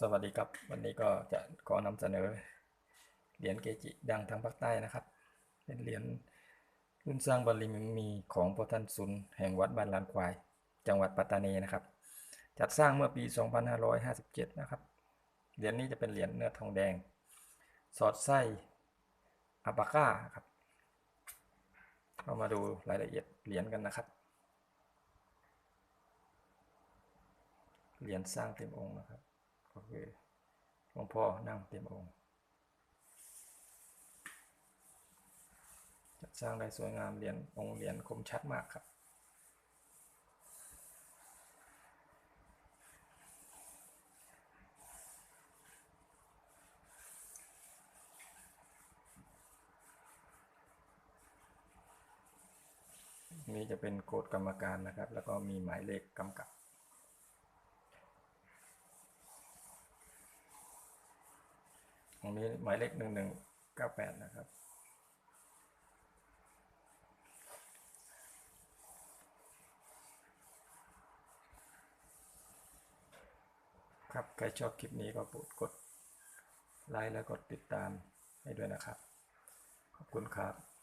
สวัสดีครับ วันนี้ก็จะขอนำเสนอเหรียญเกจิดังทางภาคใต้นะครับ เป็นเหรียญรุ่นสร้างบารมีของพระท่านสุนแห่งวัดบ้านลานควาย จังหวัดปัตตานีนะครับ จัดสร้างเมื่อปี 2557 นะครับ เหรียญนี้จะเป็นเหรียญเนื้อทองแดง สอดไส้อัปาก้าครับเรามาดูรายละเอียดเหรียญกันนะครับ เหรียญสร้างเต็มองค์นะครับ ก็คือหลวงพ่อนั่งเต็มองค์จัดสร้างได้สวยงามเหรียญองค์เหรียญคมชัดมากครับนี่จะเป็นโกฎกรรมการนะครับ แล้วก็มีหมายเลขกำกับ ตรงนี้หมายเลขหนึ่งหนึ่งเก้าแปดนะครับครับใครชอบคลิปนี้ก็โปรดกดไลค์และกดติดตามให้ด้วยนะครับ ขอบคุณครับ